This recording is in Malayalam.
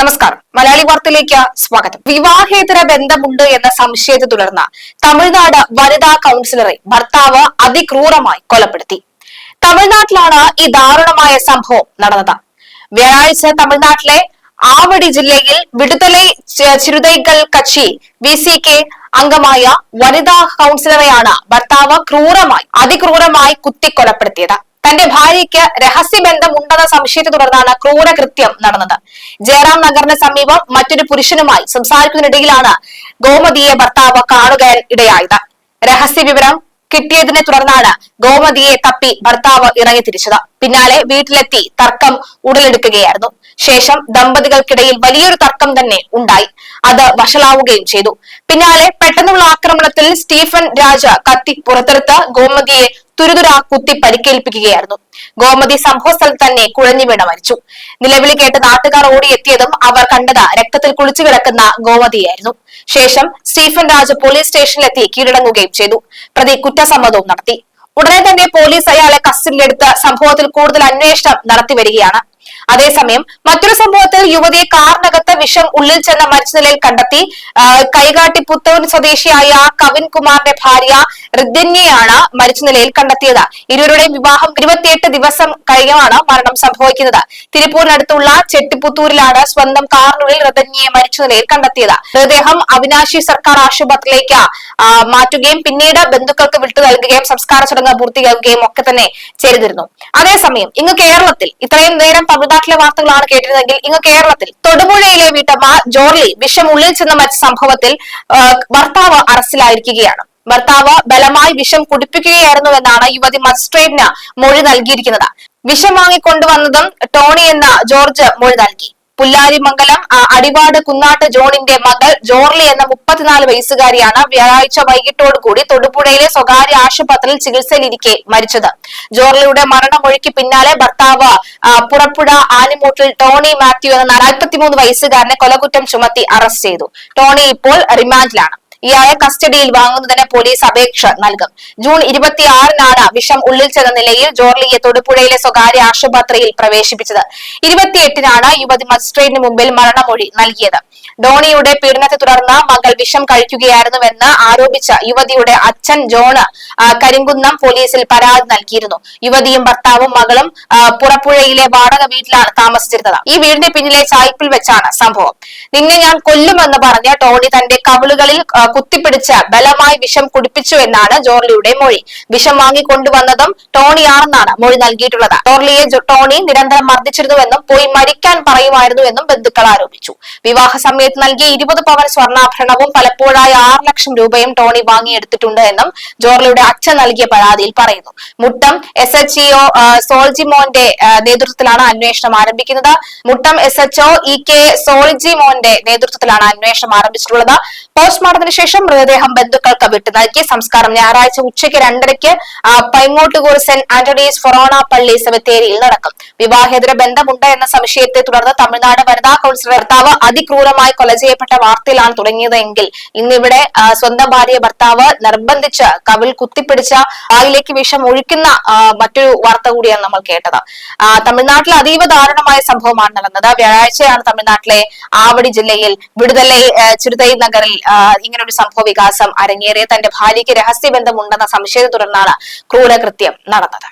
നമസ്കാരം. മലയാളി വാർത്തയിലേക്ക് സ്വാഗതം. വിവാഹേതര ബന്ധമുണ്ട് എന്ന സംശയത്തെ തുടർന്ന് തമിഴ്നാട് വനിതാ കൗൺസിലറെ ഭർത്താവ് അതിക്രൂരമായി കൊലപ്പെടുത്തി. തമിഴ്നാട്ടിലാണ് ഈ ദാരുണമായ സംഭവം നടന്നത്. വ്യാഴാഴ്ച തമിഴ്നാട്ടിലെ ആവടി ജില്ലയിൽ വിടുതലൈ ചിരുതൈകൾ കക്ഷി വി സി കെ അംഗമായ വനിതാ കൗൺസിലറെയാണ് ഭർത്താവ് ക്രൂരമായി അതിക്രൂരമായി കുത്തിക്കൊലപ്പെടുത്തിയത്. തന്റെ ഭാര്യയ്ക്ക് രഹസ്യബന്ധം ഉണ്ടെന്ന സംശയത്തെ തുടർന്നാണ് ക്രൂരകൃത്യം നടന്നത്. ജയറാം നഗറിന് സമീപം മറ്റൊരു പുരുഷനുമായി സംസാരിക്കുന്നതിനിടയിലാണ് ഗോമതിയെ ഭർത്താവ് കാണുക ഇടയായത്. രഹസ്യ വിവരം കിട്ടിയതിനെ തുടർന്നാണ് ഗോമതിയെ തപ്പി ഭർത്താവ് ഇറങ്ങി തിരിച്ചത്. പിന്നാലെ വീട്ടിലെത്തി തർക്കം ഉടലെടുക്കുകയായിരുന്നു. ശേഷം ദമ്പതികൾക്കിടയിൽ വലിയൊരു തർക്കം തന്നെ ഉണ്ടായി. അത് വഷളാവുകയും ചെയ്തു. പിന്നാലെ പെട്ടെന്നുള്ള ആക്രമണത്തിൽ സ്റ്റീഫൻ രാജ കത്തി പുറത്തെടുത്ത് ഗോമതിയെ തുരുതുര കുത്തി പരിക്കേൽപ്പിക്കുകയായിരുന്നു. ഗോമതി സംഭവ സ്ഥലത്ത് തന്നെ കുഴഞ്ഞു വീണ മരിച്ചു. നിലവിളി കേട്ട് നാട്ടുകാർ ഓടിയെത്തിയതും അവർ കണ്ടത് രക്തത്തിൽ കുളിച്ചു കിടക്കുന്ന ഗോമതിയായിരുന്നു. ശേഷം സ്റ്റീഫൻ രാജ് പോലീസ് സ്റ്റേഷനിലെത്തി കീഴടങ്ങുകയും ചെയ്തു. പ്രതി കുറ്റസമ്മതവും നടത്തി. ഉടനെ തന്നെ പോലീസ് അയാളെ കസ്റ്റഡിയിലെടുത്ത് സംഭവത്തിൽ കൂടുതൽ അന്വേഷണം നടത്തി വരികയാണ്. അതേസമയം മറ്റൊരു സംഭവത്തിൽ യുവതിയെ കാറിനകത്ത് വിഷം ഉള്ളിൽ ചെന്ന മരിച്ച നിലയിൽ കണ്ടെത്തി. കൈകാട്ടി പുത്തൂർ സ്വദേശിയായ കവിൻ കുമാറിന്റെ ഭാര്യ ഋദ്ധന്യയാണ് മരിച്ച നിലയിൽ കണ്ടെത്തിയത്. ഇരുവരുടെയും വിവാഹം ഇരുപത്തിയെട്ട് ദിവസം കഴിഞ്ഞാണ് മരണം സംഭവിക്കുന്നത്. തിരുപ്പൂരിനടുത്തുള്ള ചെട്ടിപ്പുത്തൂരിലാണ് സ്വന്തം കാറിനുള്ളിൽ ഋതന്യയെ മരിച്ച നിലയിൽ കണ്ടെത്തിയത്. മൃതദേഹം അവിനാശി സർക്കാർ ആശുപത്രിയിലേക്ക് മാറ്റുകയും പിന്നീട് ബന്ധുക്കൾക്ക് വിട്ടു നൽകുകയും സംസ്കാര ചടങ്ങ് പൂർത്തിയാക്കുകയും ഒക്കെ തന്നെ ചെയ്തിരുന്നു. അതേസമയം ഇന്ന് കേരളത്തിൽ ഇത്രയും നേരം തമിഴ്നാട്ടിലെ വാർത്തകളാണ് കേട്ടിരുന്നതെങ്കിൽ ഇങ്ങ് കേരളത്തിൽ തൊടുപുഴയിലെ വീട്ടമ്മ ജോർലി വിഷം ഉള്ളിൽ ചെന്ന മറ്റ സംഭവത്തിൽ ഭർത്താവ് അറസ്റ്റിലായിരിക്കുകയാണ്. ഭർത്താവ് ബലമായി വിഷം കുടിപ്പിക്കുകയായിരുന്നുവെന്നാണ് യുവതി മജിസ്ട്രേറ്റിന് മൊഴി നൽകിയിരിക്കുന്നത്. വിഷം വാങ്ങിക്കൊണ്ടുവന്നതും ടോണി എന്ന ജോർജ് മൊഴി നൽകി. പുല്ലാരിമംഗലം അടിവാട് കുന്നാട്ട് ജോണിന്റെ മകൾ ജോർലി എന്ന മുപ്പത്തിനാല് വയസ്സുകാരിയാണ് വ്യാഴാഴ്ച വൈകിട്ടോടുകൂടി തൊടുപുഴയിലെ സ്വകാര്യ ആശുപത്രിയിൽ ചികിത്സയിലിരിക്കെ മരിച്ചത്. ജോർലിയുടെ മരണമൊഴിക്ക് പിന്നാലെ ഭർത്താവ് പുറപ്പുഴ ആനിമൂട്ടിൽ ടോണി മാത്യു എന്ന നാൽപ്പത്തിമൂന്ന് വയസ്സുകാരനെ കൊലകുറ്റം ചുമത്തി അറസ്റ്റ് ചെയ്തു. ടോണി ഇപ്പോൾ റിമാൻഡിലാണ്. ഇയാളെ കസ്റ്റഡിയിൽ വാങ്ങുന്നതിന് പോലീസ് അപേക്ഷ നൽകും. ജൂൺ ഇരുപത്തിയാറിനാണ് വിഷം ഉള്ളിൽ ചെന്ന നിലയിൽ ജോർലിയെ തൊടുപുഴയിലെ സ്വകാര്യ ആശുപത്രിയിൽ പ്രവേശിപ്പിച്ചത്. ഇരുപത്തിയെട്ടിനാണ് യുവതി മജിസ്ട്രേറ്റിന് മുമ്പിൽ മരണമൊഴി നൽകിയത്. ഡോണിയുടെ പീഡനത്തെ തുടർന്ന് മകൾ വിഷം കഴിക്കുകയായിരുന്നുവെന്ന് ആരോപിച്ച യുവതിയുടെ അച്ഛൻ ജോണ് കരിങ്കുന്നം പോലീസിൽ പരാതി നൽകിയിരുന്നു. യുവതിയും ഭർത്താവും മകളും പുറപ്പുഴയിലെ വാടക വീട്ടിലാണ് താമസിച്ചിരുന്നത്. ഈ വീടിന്റെ പിന്നിലെ ചായ്പിൽ വെച്ചാണ് സംഭവം. നിന്നെ ഞാൻ കൊല്ലുമെന്ന് പറഞ്ഞ ടോണി തന്റെ കവിളുകളിൽ കുത്തിപ്പിടിച്ച് ബലമായി വിഷം കുടിപ്പിച്ചു എന്നാണ് ജോർലിയുടെ മൊഴി. വിഷം വാങ്ങിക്കൊണ്ടുവന്നതും ടോണിയാണെന്നാണ് മൊഴി നൽകിയിട്ടുള്ളത്. ജോർലിയെ ടോണി നിരന്തരം മർദ്ദിച്ചിരുന്നുവെന്നും പോയി മരിക്കാൻ പറയുമായിരുന്നുവെന്നും ബന്ധുക്കൾ ആരോപിച്ചു. വിവാഹ സമയത്ത് നൽകിയ ഇരുപത് പവൻ സ്വർണാഭരണവും പലപ്പോഴായി ആറ് ലക്ഷം രൂപയും ടോണി വാങ്ങിയെടുത്തിട്ടുണ്ട് എന്നും ജോർലിയുടെ അച്ഛൻ നൽകിയ പരാതിയിൽ പറയുന്നു. മുട്ടം എസ് എച്ച് ഇഒ സോൾജിമോന്റെ നേതൃത്വത്തിലാണ് അന്വേഷണം ആരംഭിക്കുന്നത്. Muttom S H O E K സോൾജിമോന്റെ നേതൃത്വത്തിലാണ് അന്വേഷണം ആരംഭിച്ചിട്ടുള്ളത്. പോസ്റ്റ്മോർട്ടത്തിന് ശേഷം മൃതദേഹം ബന്ധുക്കൾക്ക് വിട്ടു നൽകി. സംസ്കാരം ഞായറാഴ്ച ഉച്ചയ്ക്ക് രണ്ടരയ്ക്ക് പൈങ്ങോട്ടുകൂർ സെന്റ് ആന്റണീസ് ഫൊറോണ പള്ളി സെമിത്തേരിയിൽ നടക്കും. വിവാഹേതര ബന്ധമുണ്ട് എന്ന സംശയത്തെ തുടർന്ന് തമിഴ്നാട് വനിതാ കൌൺസിലർ ഭർത്താവ് അതിക്രൂരമായി കൊല ചെയ്യപ്പെട്ട വാർത്തയിലാണ് തുടങ്ങിയതെങ്കിൽ ഇന്നിവിടെ സ്വന്തം ഭാര്യ ഭർത്താവ് നിർബന്ധിച്ച് കവിൽ കുത്തിപ്പിടിച്ച ആയിലേക്ക് വിഷം ഒഴിക്കുന്ന മറ്റൊരു വാർത്ത കൂടിയാണ് നമ്മൾ കേട്ടത്. തമിഴ്നാട്ടിൽ അതീവ ദാരുണമായ സംഭവമാണ് നടന്നത്. വ്യാഴാഴ്ചയാണ് തമിഴ്നാട്ടിലെ ആവടി ജില്ലയിൽ വിടുതലൈ ചിരുതൈ നഗറിൽ ഇങ്ങനെ ഒരു സംഭവ വികാസം അരങ്ങേറിയ തന്റെ ഭാര്യയ്ക്ക് രഹസ്യബന്ധമുണ്ടെന്ന സംശയത്തെ തുടർന്നാണ് ക്രൂരകൃത്യം നടന്നത്.